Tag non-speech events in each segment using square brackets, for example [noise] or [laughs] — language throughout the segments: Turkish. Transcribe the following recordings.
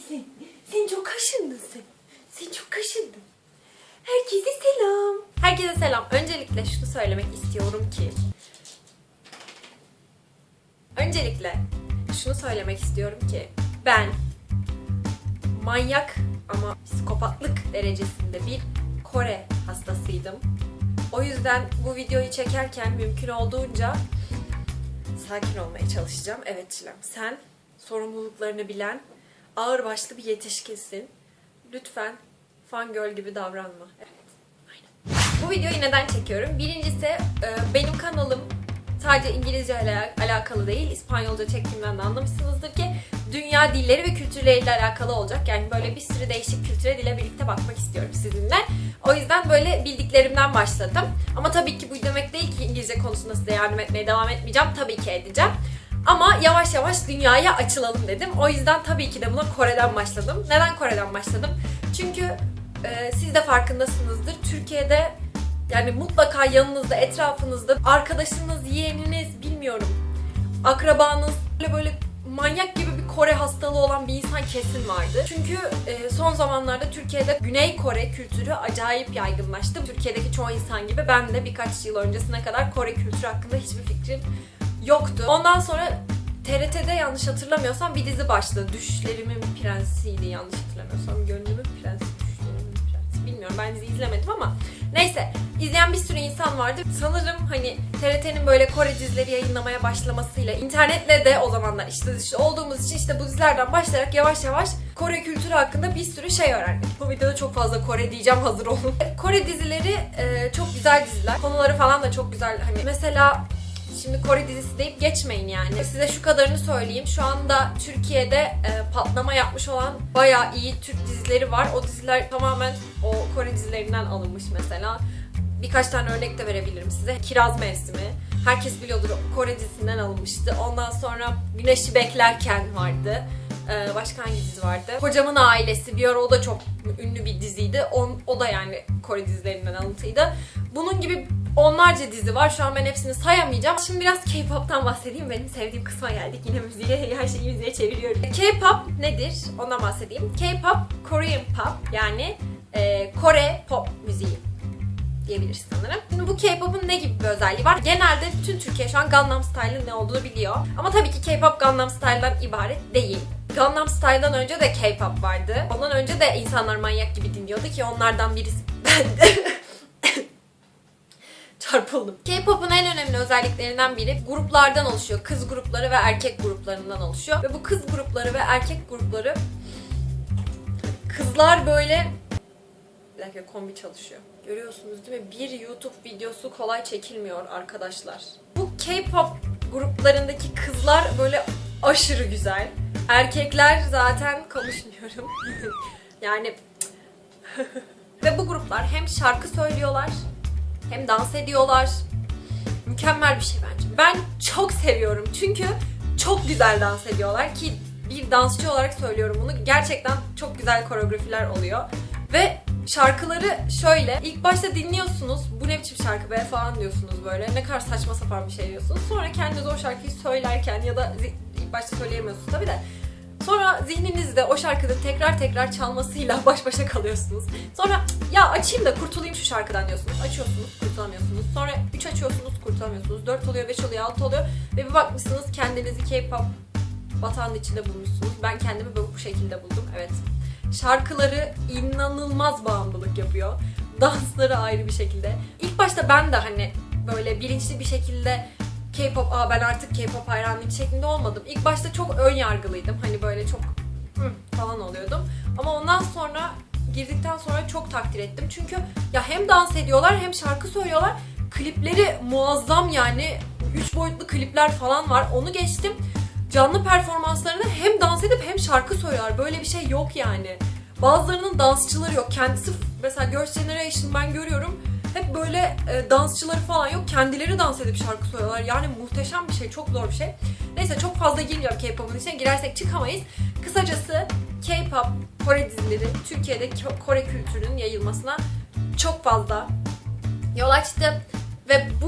Sen, sen çok kaşındın sen. Sen çok kaşındın. Herkese selam. Herkese selam. Öncelikle şunu söylemek istiyorum ki. Öncelikle şunu söylemek istiyorum ki ben manyak ama psikopatlık derecesinde bir Kore hastasıydım. O yüzden bu videoyu çekerken mümkün olduğunca sakin olmaya çalışacağım. Evet Çilem, sen sorumluluklarını bilen ağırbaşlı bir yetişkinsin. Lütfen fangirl gibi davranma. Evet, aynen. Bu videoyu neden çekiyorum? Birincisi e, benim kanalım sadece İngilizce ile alakalı değil, İspanyolca çektiğimden de anlamışsınızdır ki dünya dilleri ve kültürleriyle alakalı olacak. Yani böyle bir sürü değişik kültüre dile birlikte bakmak istiyorum sizinle. O yüzden böyle bildiklerimden başladım. Ama tabii ki bu demek değil ki İngilizce konusunda size yardım etmeye devam etmeyeceğim. Tabii ki edeceğim. Ama yavaş yavaş dünyaya açılalım dedim. O yüzden tabii ki de buna Kore'den başladım. Neden Kore'den başladım? Çünkü e, siz de farkındasınızdır. Türkiye'de yani mutlaka yanınızda, etrafınızda arkadaşınız, yeğeniniz, bilmiyorum, akrabanız böyle böyle manyak gibi bir Kore hastalığı olan bir insan kesin vardı. Çünkü e, son zamanlarda Türkiye'de Güney Kore kültürü acayip yaygınlaştı. Türkiye'deki çoğu insan gibi ben de birkaç yıl öncesine kadar Kore kültürü hakkında hiçbir fikrim yoktu. Ondan sonra TRT'de yanlış hatırlamıyorsam bir dizi başladı. Düşlerimin Prensi'ydi yanlış hatırlamıyorsam. Gönlümün Prensi, Düşlerimin Prensi. Bilmiyorum ben dizi izlemedim ama neyse izleyen bir sürü insan vardı. Sanırım hani TRT'nin böyle Kore dizileri yayınlamaya başlamasıyla internetle de o zamanlar işte olduğumuz için işte bu dizilerden başlayarak yavaş yavaş Kore kültürü hakkında bir sürü şey öğrendik. Bu videoda çok fazla Kore diyeceğim hazır olun. Kore dizileri e, çok güzel diziler. Konuları falan da çok güzel. Hani mesela Şimdi Kore dizisi deyip geçmeyin yani. Size şu kadarını söyleyeyim. Şu anda Türkiye'de e, patlama yapmış olan bayağı iyi Türk dizileri var. O diziler tamamen o Kore dizilerinden alınmış mesela. Birkaç tane örnek de verebilirim size. Kiraz Mevsimi. Herkes biliyordur Kore dizisinden alınmıştı. Ondan sonra Güneşi Beklerken vardı. Ee, başka hangi dizi vardı? Kocamın Ailesi bir ara o da çok ünlü bir diziydi. O, o da yani Kore dizilerinden alıntıydı. Bunun gibi onlarca dizi var. Şu an ben hepsini sayamayacağım. Şimdi biraz K-pop'tan bahsedeyim. Benim sevdiğim kısma geldik. Yine müziğe, [laughs] her şeyi müziğe çeviriyorum. K-pop nedir? Ondan bahsedeyim. K-pop, Korean pop yani e, Kore pop müziği diyebiliriz sanırım. Şimdi bu K-pop'un ne gibi bir özelliği var? Genelde bütün Türkiye şu an Gangnam Style'ın ne olduğunu biliyor. Ama tabii ki K-pop Gangnam Style'dan ibaret değil. Gangnam Style'dan önce de K-pop vardı. Ondan önce de insanlar manyak gibi dinliyordu ki onlardan birisi [laughs] bendim. Çarpıldım. K-pop'un en önemli özelliklerinden biri gruplardan oluşuyor. Kız grupları ve erkek gruplarından oluşuyor. Ve bu kız grupları ve erkek grupları kızlar böyle bir dakika kombi çalışıyor. Görüyorsunuz değil mi? Bir YouTube videosu kolay çekilmiyor arkadaşlar. Bu K-pop gruplarındaki kızlar böyle aşırı güzel. Erkekler zaten konuşmuyorum. [laughs] yani [laughs] ve bu gruplar hem şarkı söylüyorlar hem dans ediyorlar. Mükemmel bir şey bence. Ben çok seviyorum çünkü çok güzel dans ediyorlar ki bir dansçı olarak söylüyorum bunu. Gerçekten çok güzel koreografiler oluyor. Ve şarkıları şöyle ilk başta dinliyorsunuz bu ne biçim şarkı be falan diyorsunuz böyle ne kadar saçma sapan bir şey diyorsunuz. Sonra kendiniz o şarkıyı söylerken ya da ilk başta söyleyemiyorsunuz tabii de Zihninizde o şarkının tekrar tekrar çalmasıyla baş başa kalıyorsunuz. Sonra "Cık, ya açayım da kurtulayım şu şarkıdan diyorsunuz. Açıyorsunuz, kurtulamıyorsunuz. Sonra 3 açıyorsunuz, kurtulamıyorsunuz. 4 oluyor, 5 oluyor, 6 oluyor. Ve bir bakmışsınız kendinizi K-pop batağının içinde bulmuşsunuz. Ben kendimi bu bu şekilde buldum. Evet. Şarkıları inanılmaz bağımlılık yapıyor. Dansları ayrı bir şekilde. İlk başta ben de hani böyle bilinçli bir şekilde K-pop, aa ben artık K-pop hayranıyım şeklinde olmadım. İlk başta çok ön yargılıydım. Hani böyle çok falan oluyordum. Ama ondan sonra girdikten sonra çok takdir ettim. Çünkü ya hem dans ediyorlar hem şarkı söylüyorlar. Klipleri muazzam yani. Üç boyutlu klipler falan var. Onu geçtim. Canlı performanslarında hem dans edip hem şarkı söylüyorlar. Böyle bir şey yok yani. Bazılarının dansçıları yok. Kendisi mesela Girls' Generation ben görüyorum hep böyle e, dansçıları falan yok. Kendileri dans edip şarkı söylüyorlar. Yani muhteşem bir şey, çok zor bir şey. Neyse çok fazla girmeyeceğim K-pop'un içine. Girersek çıkamayız. Kısacası K-pop, Kore dizileri Türkiye'de Ko- Kore kültürünün yayılmasına çok fazla yol açtı.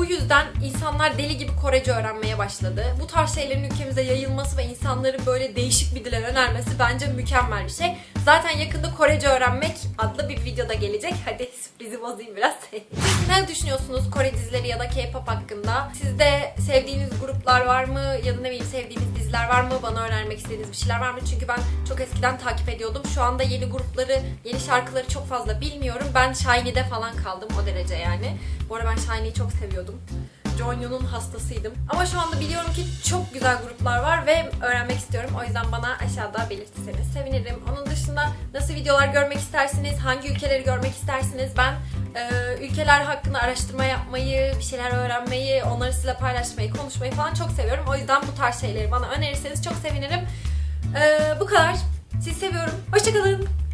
Yüzden insanlar deli gibi Korece öğrenmeye başladı. Bu tarz şeylerin ülkemize yayılması ve insanların böyle değişik bir dile önermesi bence mükemmel bir şey. Zaten yakında Korece öğrenmek adlı bir videoda gelecek. Hadi sürprizi bozayım biraz. Siz ne düşünüyorsunuz Kore dizileri ya da K-pop hakkında? Sizde sevdiğiniz gruplar var mı? Ya da ne bileyim sevdiğiniz diziler var mı? Bana önermek istediğiniz bir şeyler var mı? Çünkü ben çok eskiden takip ediyordum. Şu anda yeni grupları, yeni şarkıları çok fazla bilmiyorum. Ben Shiny'de falan kaldım o derece yani. Bu arada ben Shiny'yi çok seviyordum. Jonghyun'un hastasıydım. Ama şu anda biliyorum ki çok güzel gruplar var ve öğrenmek istiyorum. O yüzden bana aşağıda belirtirseniz sevinirim. Onun dışında nasıl videolar görmek istersiniz? Hangi ülkeleri görmek istersiniz? Ben e, ülkeler hakkında araştırma yapmayı, bir şeyler öğrenmeyi, onları sizinle paylaşmayı, konuşmayı falan çok seviyorum. O yüzden bu tarz şeyleri bana önerirseniz çok sevinirim. E, bu kadar. Sizi seviyorum. Hoşçakalın.